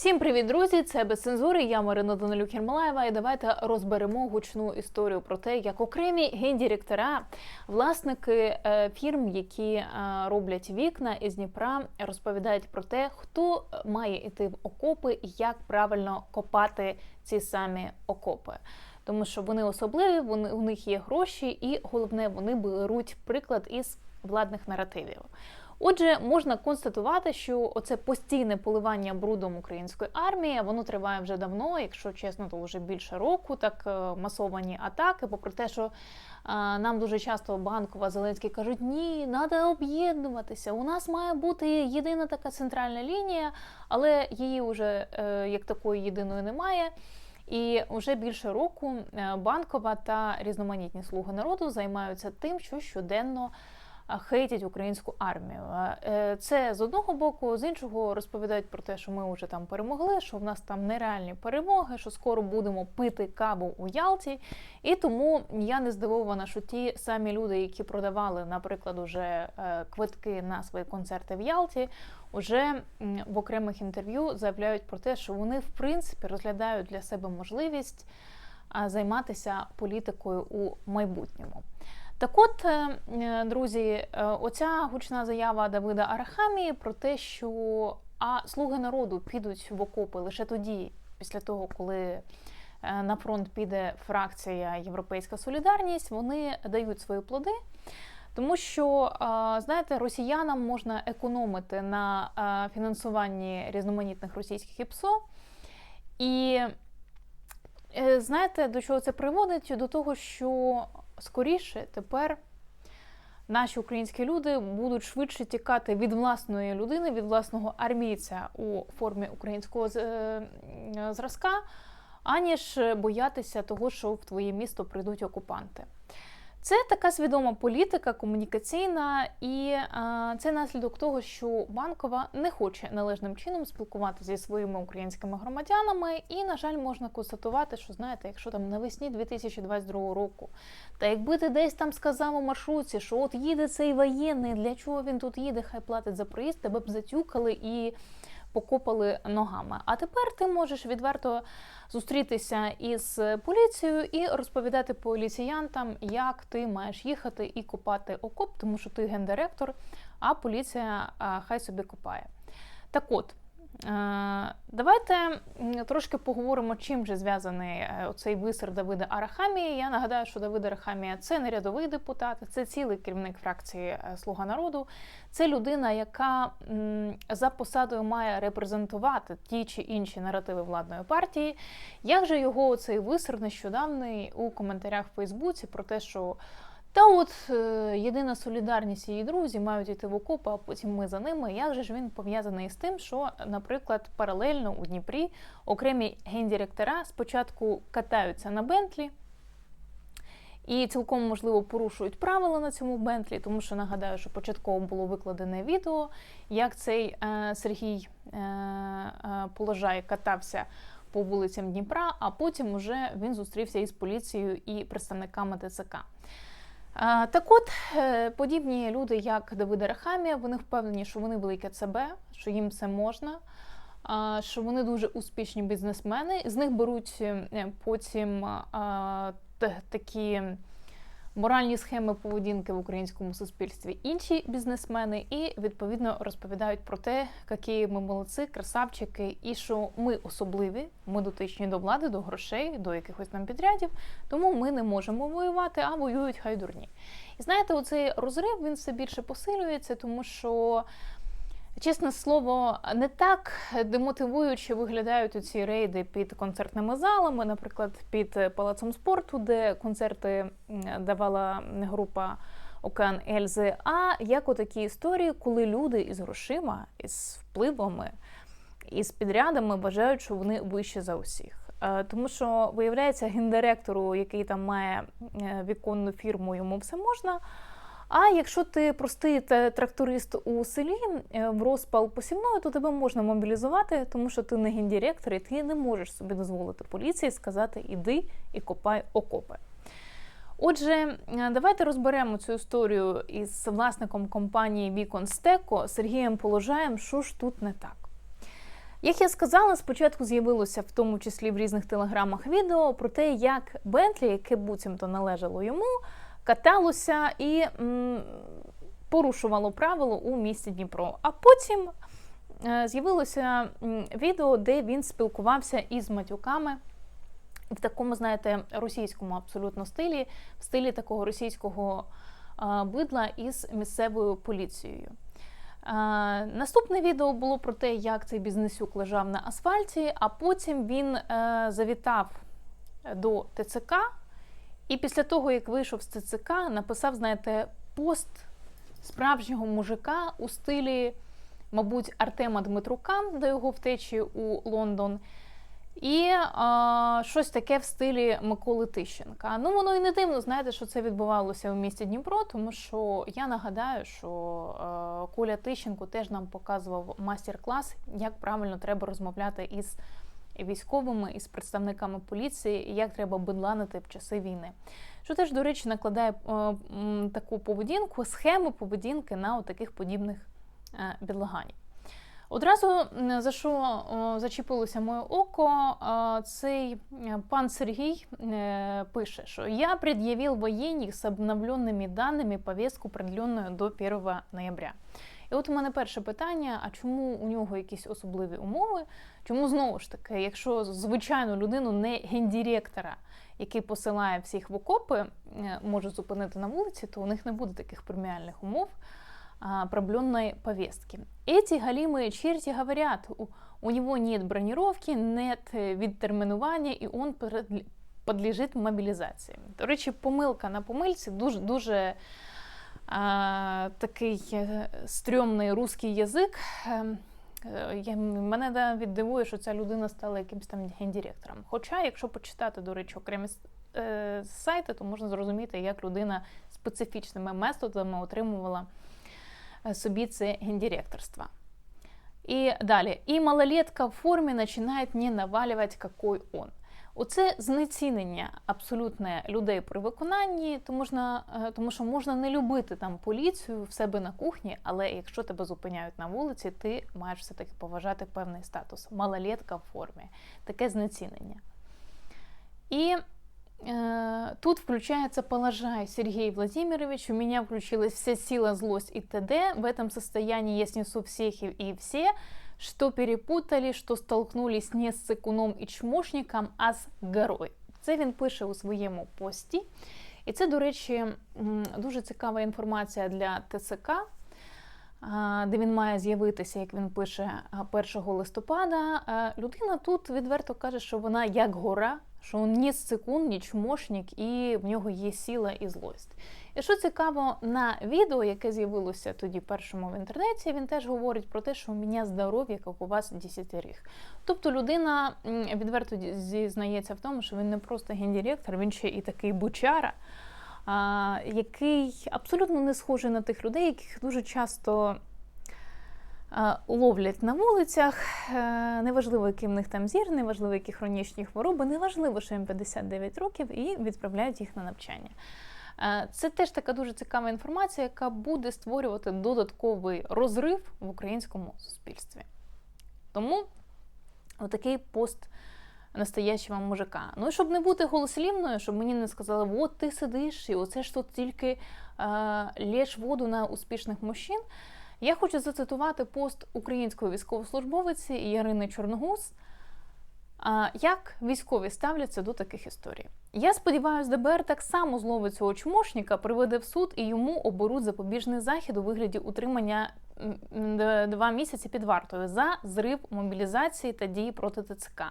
Всім привіт, друзі! Це без цензури. Я Марина Данилюк Єрмолаєва. І давайте розберемо гучну історію про те, як окремі гендіректора, власники е, фірм, які е, роблять вікна із Дніпра, розповідають про те, хто має йти в окопи і як правильно копати ці самі окопи. Тому що вони особливі, вони у них є гроші, і головне, вони беруть приклад із владних наративів. Отже, можна констатувати, що оце постійне поливання брудом української армії воно триває вже давно, якщо чесно, то вже більше року. Так е, масовані атаки. Попри те, що нам дуже часто банкова Зеленський кажуть, ні, треба об'єднуватися. У нас має бути єдина така центральна лінія, але її вже е, як такої єдиної немає. І вже більше року е, банкова та різноманітні слуги народу займаються тим, що щоденно хейтять українську армію. Е, це з одного боку, з іншого розповідають про те, що ми вже там перемогли, що в нас там нереальні перемоги, що скоро будемо пити каву у Ялті. І тому я не здивована, що ті самі люди, які продавали, наприклад, уже е, квитки на свої концерти в Ялті, уже в окремих інтерв'ю заявляють про те, що вони в принципі розглядають для себе можливість займатися політикою у майбутньому. Так от, е, е, друзі, е, оця гучна заява Давида Арахамії про те, що а слуги народу підуть в окопи лише тоді, після того, коли на фронт піде фракція Європейська Солідарність, вони дають свої плоди. Тому що, знаєте, росіянам можна економити на фінансуванні різноманітних російських ІПСО. І знаєте, до чого це приводить? До того, що скоріше тепер наші українські люди будуть швидше тікати від власної людини, від власного армійця у формі українського е, зразка, аніж боятися того, що в твоє місто прийдуть окупанти. Це така свідома політика комунікаційна, і а, це наслідок того, що банкова не хоче належним чином спілкуватися зі своїми українськими громадянами. І, на жаль, можна констатувати, що знаєте, якщо там навесні 2022 року, та якби ти десь там сказав у маршрутці, що от їде цей воєнний, для чого він тут їде, хай платить за проїзд, тебе б затюкали і покопали ногами. А тепер ти можеш відверто зустрітися із поліцією і розповідати поліціянтам, як ти маєш їхати і копати окоп, тому що ти гендиректор, а поліція хай собі купає. Так от. Е, давайте трошки поговоримо, чим же зв'язаний е, цей висер Давида Арахамії. Я нагадаю, що Давид Арахамія це не рядовий депутат, це цілий керівник фракції е, Слуга народу. Це людина, яка за посадою має репрезентувати ті чи інші наративи владної партії. Як же його цей висер нещодавний у коментарях в Фейсбуці про те, що та от е, єдина солідарність її друзі мають йти в окопи, а потім ми за ними. Як же ж він пов'язаний з тим, що, наприклад, паралельно у Дніпрі окремі гендіректора спочатку катаються на Бентлі і цілком можливо порушують правила на цьому Бентлі, тому що нагадаю, що початково було викладене відео, як цей е, Сергій е, е, Положай катався. По вулицям Дніпра, а потім уже він зустрівся із поліцією і представниками ТЦК. Так от е, подібні люди, як Давид Рахамія, вони впевнені, що вони велике ЦБ, що їм це можна, що вони дуже успішні бізнесмени. З них беруть е, потім такі моральні схеми поведінки в українському суспільстві інші бізнесмени, і відповідно розповідають про те, які ми молодці, красавчики, і що ми особливі, ми дотичні до влади, до грошей, до якихось нам підрядів, тому ми не можемо воювати, а воюють хай дурні. І знаєте, оцей розрив він все більше посилюється, тому що. Чесне слово, не так демотивуюче виглядають ці рейди під концертними залами, наприклад, під палацом спорту, де концерти давала група Океан Ельзи. А як у такі історії, коли люди із грошима, із впливами, із підрядами вважають, що вони вищі за усіх. Е, тому що виявляється, гендиректору, який там має е, віконну фірму, йому все можна. А якщо ти простий тракторист у селі е, в розпал посівної, то тебе можна мобілізувати, тому що ти не гендиректор, і ти не можеш собі дозволити поліції сказати Іди і копай окопи. Отже, е, давайте розберемо цю історію із власником компанії Вікон Стеко Сергієм Положаєм, що ж тут не так. Як я сказала, спочатку з'явилося в тому числі в різних телеграмах відео про те, як Бентлі, яке буцімто належало йому, каталося і м, порушувало правило у місті Дніпро. А потім е, з'явилося відео, де він спілкувався із матюками в такому, знаєте, російському абсолютно стилі, в стилі такого російського е, бидла із місцевою поліцією. Е, Наступне відео було про те, як цей бізнесюк лежав на асфальті, а потім він завітав до ТЦК, і після того, як вийшов з ТЦК, написав, знаєте, пост справжнього мужика у стилі, мабуть, Артема Дмитрука до його втечі у Лондон. І а, щось таке в стилі Миколи Тищенка. Ну, воно і не дивно, знаєте, що це відбувалося в місті Дніпро, тому що я нагадаю, що е, Коля Тищенко теж нам показував майстер-клас, як правильно треба розмовляти із військовими, із представниками поліції, як треба бедланити в часи війни. Що теж, до речі, накладає е, таку поведінку, схему поведінки на таких подібних е, бідлаганів. Одразу за що зачепилося моє око, цей е, пан Сергій е, пише, що я пред'явив воєнних з обновленими даними повестку, продленную до 1 ноября. І от у мене перше питання: а чому у нього якісь особливі умови? Чому знову ж таки, якщо звичайну людину, не гендиректора, який посилає всіх в окопи, е, може зупинити на вулиці, то у них не буде таких преміальних умов а, проблемной повестки. Эти галимые черти говорят, у, у него нет бронировки, нет э, відтермінування, і он перед- подлежить мобілізації. До речі, помилка на помильці дуже дуже а, такий е, стрьомний русський язик. Ем, е, мене навіть дивує, що ця людина стала якимось там гендиректором. Хоча, якщо почитати, до речі, окремі е, сайти, то можна зрозуміти, як людина специфічними методами отримувала собі це гендиректорство. І далі. І малолетка в формі починає не навалювати, який он. Оце знецінення абсолютне людей при виконанні, то можна, е, тому що можна не любити там поліцію в себе на кухні, але якщо тебе зупиняють на вулиці, ти маєш все-таки поважати певний статус. Малолетка в формі. Таке знецінення. І э, тут включается «Положай, Сергей Владимирович, у меня включилась вся сила, злость и т.д. В этом состоянии я снесу всех и, и все, что перепутали, что столкнулись не з цикуном і чмошником, а з горой». Це він пише у своєму пості. І це, до речі, дуже цікава інформація для ТСК, де він має з'явитися, як він пише, 1 листопада. Людина тут відверто каже, що вона як гора, що він ні цикун, ні чмошник, і в нього є сила і злость. І що цікаво, на відео, яке з'явилося тоді першому в інтернеті, він теж говорить про те, що у мене здоров'я, як у вас десятиріг. Тобто людина відверто зізнається в тому, що він не просто гендиректор, він ще і такий бучара, який абсолютно не схожий на тих людей, яких дуже часто ловлять на вулицях. Е, Неважливо, який в них там зір, неважливо, які хронічні хвороби, неважливо, що їм 59 років, і відправляють їх на навчання. Е, Це теж така дуже цікава інформація, яка буде створювати додатковий розрив в українському суспільстві. Тому отакий пост настоящого мужика. Ну і щоб не бути голослівною, щоб мені не сказали, от ти сидиш, і оце ж тут тільки е, лєш воду на успішних мужчин. Я хочу зацитувати пост української військовослужбовиці Ярини Чорногуз. А, Як військові ставляться до таких історій? Я сподіваюся, ДБР так само зловить цього чмошника, приведе в суд і йому оберуть запобіжний захід у вигляді утримання два місяці під вартою за зрив мобілізації та дії проти ТЦК,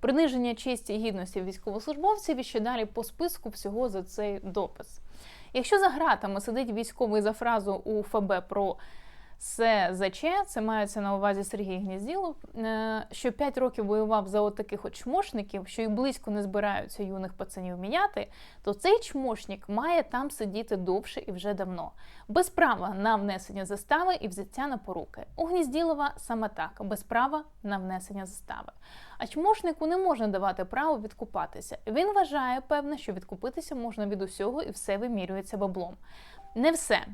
приниження честі і гідності військовослужбовців і ще далі по списку всього за цей допис. Якщо за гратами сидить військовий за фразу у ФБ про СЗЧ, це мається на увазі Сергій Гнізділов, е, що 5 років воював за от таких от чмошників, що і близько не збираються юних пацанів міняти, то цей чмошник має там сидіти довше і вже давно, без права на внесення застави і взяття на поруки. У Гнізділова саме так, без права на внесення застави. А чмошнику не можна давати право відкупатися. Він вважає, певне, що відкупитися можна від усього і все вимірюється баблом. Не все.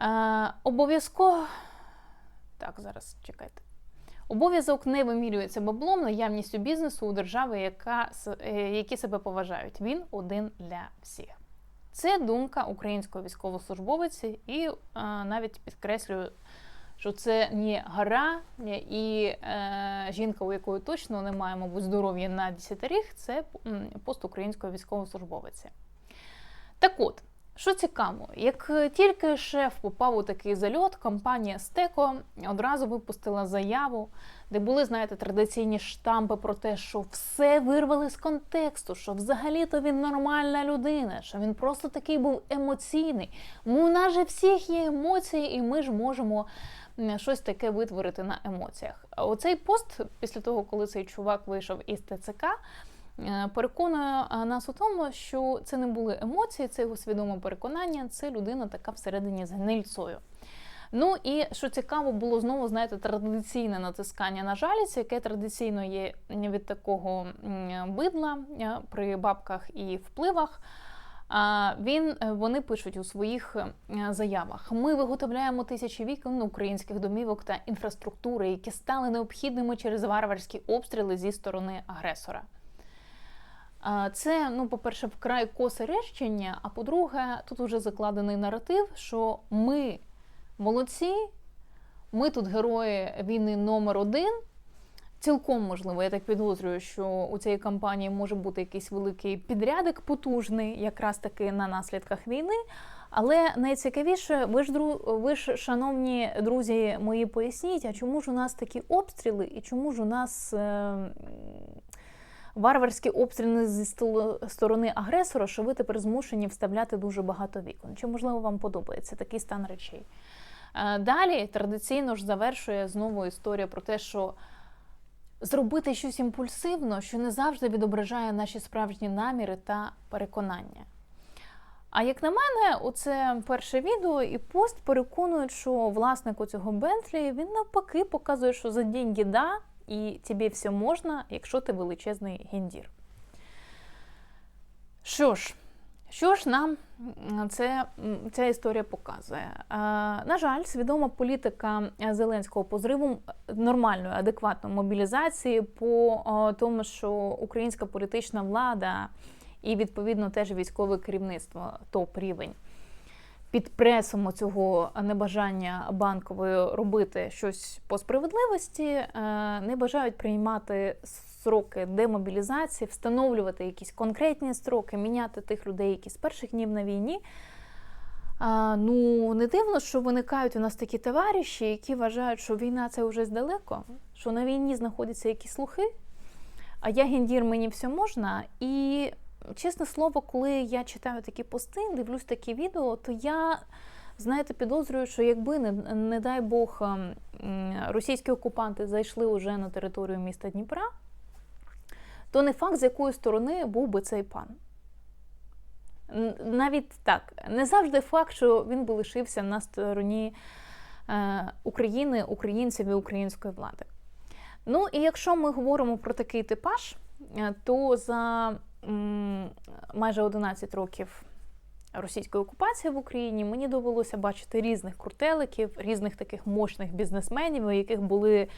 Е, обов'язково. Так, зараз чекайте. Обов'язок не вимірюється баблом, наявністю бізнесу у держави, яка, е, які себе поважають. Він один для всіх. Це думка українського військовослужбовця, і е, навіть підкреслюю, що це не гора і е, жінка, у якої точно немає, мабуть, здоров'я на десятиріг, це пост українського військовослужбовця. Так от, що цікаво, як тільки шеф попав у такий зальот, компанія Стеко одразу випустила заяву, де були, знаєте, традиційні штампи про те, що все вирвали з контексту, що взагалі-то він нормальна людина, що він просто такий був емоційний. Ну, у нас же всіх є емоції, і ми ж можемо щось таке витворити на емоціях. Оцей пост, після того, коли цей чувак вийшов із ТЦК, е, переконує е, нас у тому, що це не були емоції, це його свідоме переконання, це людина така всередині з гнильцою. Ну і що цікаво, було знову, знаєте, традиційне натискання на жалість, яке традиційно є від такого бидла е, при бабках і впливах. А Він е, вони пишуть у своїх е, заявах: ми виготовляємо тисячі вікон українських домівок та інфраструктури, які стали необхідними через варварські обстріли зі сторони агресора. Це, ну, по-перше, вкрай косе речення, а по-друге, тут вже закладений наратив, що ми молодці, ми тут герої війни номер один. Цілком можливо, я так підозрюю, що у цієї кампанії може бути якийсь великий підрядик потужний, якраз таки на наслідках війни. Але найцікавіше, ви ж ви ж, шановні друзі мої, поясніть, а чому ж у нас такі обстріли, і чому ж у нас е, варварські обстріли зі сторони агресора, що ви тепер змушені вставляти дуже багато вікон? Чи можливо вам подобається такий стан речей? Е, Далі традиційно ж завершує знову історія про те, що зробити щось імпульсивно, що не завжди відображає наші справжні наміри та переконання. А як на мене, оце перше відео і пост переконують, що власнику цього Бентлі він навпаки показує, що за деньги да, і тобі все можна, якщо ти величезний гендір. Що ж, що ж нам це, ця історія показує? На жаль, свідома політика Зеленського по зриву нормальної, адекватної мобілізації по тому, що українська політична влада і відповідно теж військове керівництво топ рівень. Під пресом цього небажання банкової робити щось по справедливості, е, не бажають приймати сроки демобілізації, встановлювати якісь конкретні строки, міняти тих людей, які з перших днів на війні. А, ну, не дивно, що виникають у нас такі товариші, які вважають, що війна це вже здалеко, що на війні знаходяться якісь слухи, а я гендір, мені все можна. І чесне слово, коли я читаю такі пости, дивлюсь такі відео, то я, знаєте, підозрюю, що якби, не, не дай Бог, ем, російські окупанти зайшли уже на територію міста Дніпра, то не факт, з якої сторони був би цей пан. Навіть так, не завжди факт, що він би лишився на стороні е, України, українців і української влади. Ну і якщо ми говоримо про такий типаж, е, то за майже 11 років російської окупації в Україні мені довелося бачити різних крутеликів, різних таких мощних бізнесменів, у яких були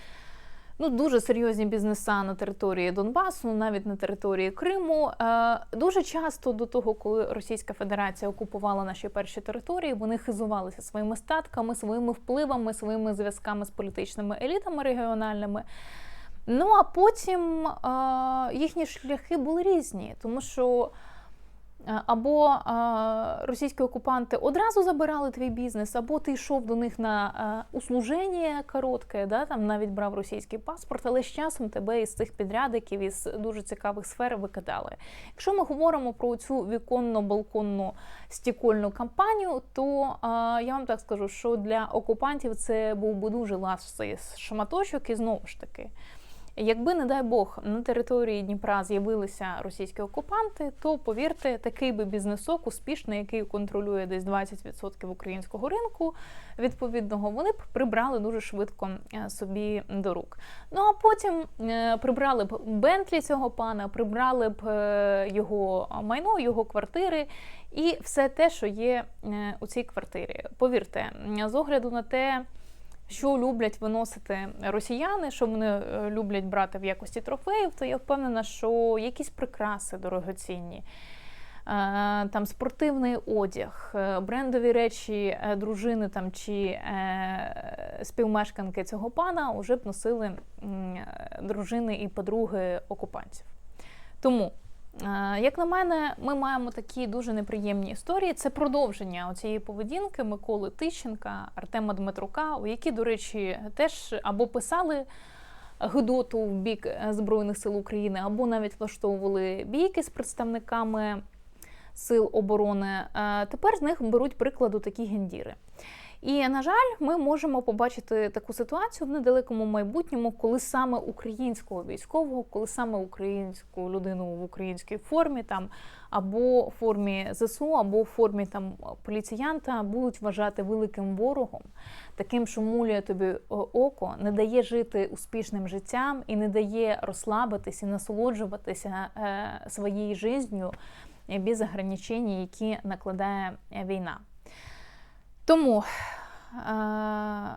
ну, дуже серйозні бізнеса на території Донбасу, навіть на території Криму. Е, Дуже часто до того, коли Російська Федерація окупувала наші перші території, вони хизувалися своїми статками, своїми впливами, своїми зв'язками з політичними елітами регіональними. Ну а потім е, їхні шляхи були різні, тому що е, або е, російські окупанти одразу забирали твій бізнес, або ти йшов до них на е, услуження коротке, да, там навіть брав російський паспорт, але з часом тебе із цих підрядиків, із дуже цікавих сфер викидали. Якщо ми говоримо про цю віконно-балконну стікольну кампанію, то е, я вам так скажу, що для окупантів це був би дуже ласий шматочок, і знову ж таки. Якби, не дай Бог, на території Дніпра з'явилися російські окупанти, то повірте, такий би бізнесок успішний, який контролює десь 20% українського ринку, відповідного, вони б прибрали дуже швидко е, собі до рук. Ну а потім е, прибрали б Бентлі цього пана, прибрали б е, його майно, його квартири і все те, що є у цій квартирі. Повірте, з огляду на те що люблять виносити росіяни, що вони е, люблять брати в якості трофеїв, то я впевнена, що якісь прикраси дорогоцінні. е, Там спортивний одяг, е, брендові речі дружини там чи співмешканки цього пана вже б носили дружини і подруги окупантів. Тому, як на мене, ми маємо такі дуже неприємні історії. Це продовження цієї поведінки Миколи Тищенка, Артема Дмитрука, у які, до речі, теж або писали гидоту в бік е, Збройних сил України, або навіть влаштовували бійки з представниками сил оборони. Е, Тепер з них беруть прикладу такі гендіри. І на жаль, ми можемо побачити таку ситуацію в недалекому майбутньому, коли саме українського військового, коли саме українську людину в українській формі, там або в формі ЗСУ, або в формі там поліціянта будуть вважати великим ворогом, таким, що мулює тобі око, не дає жити успішним життям і не дає розслабитись і насолоджуватися е, своєю життю без ограничень, які накладає е, війна. Тому, е,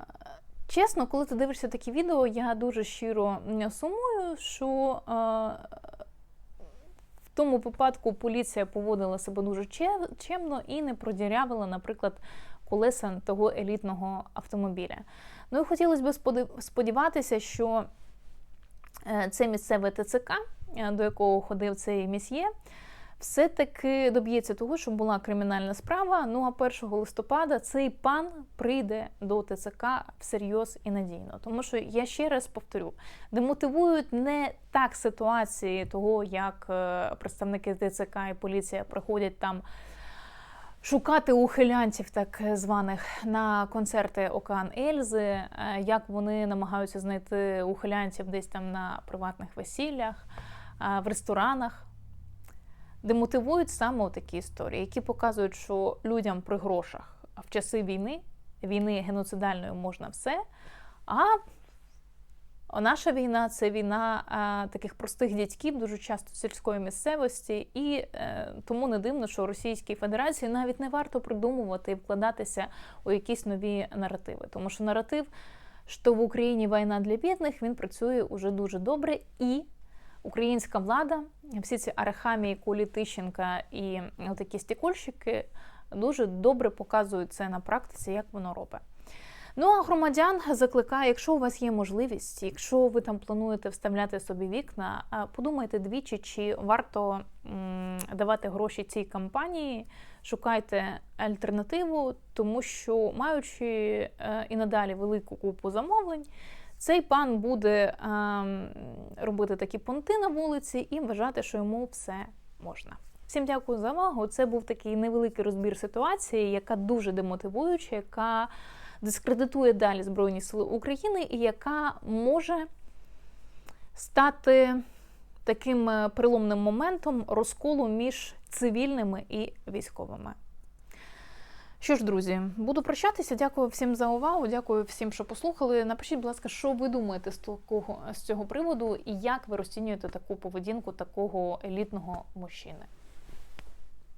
чесно, коли ти дивишся такі відео, я дуже щиро сумую, що е, в тому випадку поліція поводила себе дуже чемно і не продірявила, наприклад, колеса того елітного автомобіля. Ну і хотілося б сподіватися, що е, це місцеве ТЦК, е, до якого ходив цей місьє, все-таки доб'ється того, щоб була кримінальна справа. Ну а 1 листопада цей пан прийде до ТЦК всерйоз і надійно. Тому що я ще раз повторю: демотивують не так ситуації того, як е, представники ТЦК і поліція приходять там. Шукати ухилянців, так званих на концерти Океан Ельзи, е, як вони намагаються знайти ухилянців десь там на приватних весіллях, е, в ресторанах демотивують саме такі історії, які показують, що людям при грошах в часи війни, війни геноцидальної можна все. А наша війна це війна а, таких простих дядьків, дуже часто сільської місцевості, і е, тому не дивно, що Російській Федерації навіть не варто придумувати і вкладатися у якісь нові наративи, тому що наратив, що в Україні війна для бідних, він працює уже дуже добре і українська влада, всі ці Арахамії, Кулі Тищенка і такі стікольщики дуже добре показують це на практиці, як воно робить. Ну а громадян закликаю, якщо у вас є можливість, якщо ви там плануєте вставляти собі вікна, подумайте двічі, чи варто давати гроші цій кампанії, шукайте альтернативу, тому що маючи е, і надалі велику купу замовлень, цей пан буде ем, робити такі понти на вулиці і вважати, що йому все можна. Всім дякую за увагу. Це був такий невеликий розбір ситуації, яка дуже демотивуюча, яка дискредитує далі Збройні Сили України і яка може стати таким е, переломним моментом розколу між цивільними і військовими. Що ж, друзі, буду прощатися. Дякую всім за увагу. Дякую всім, що послухали. Напишіть, будь ласка, що ви думаєте з такого з цього приводу, і як ви розцінюєте таку поведінку такого елітного мужчини.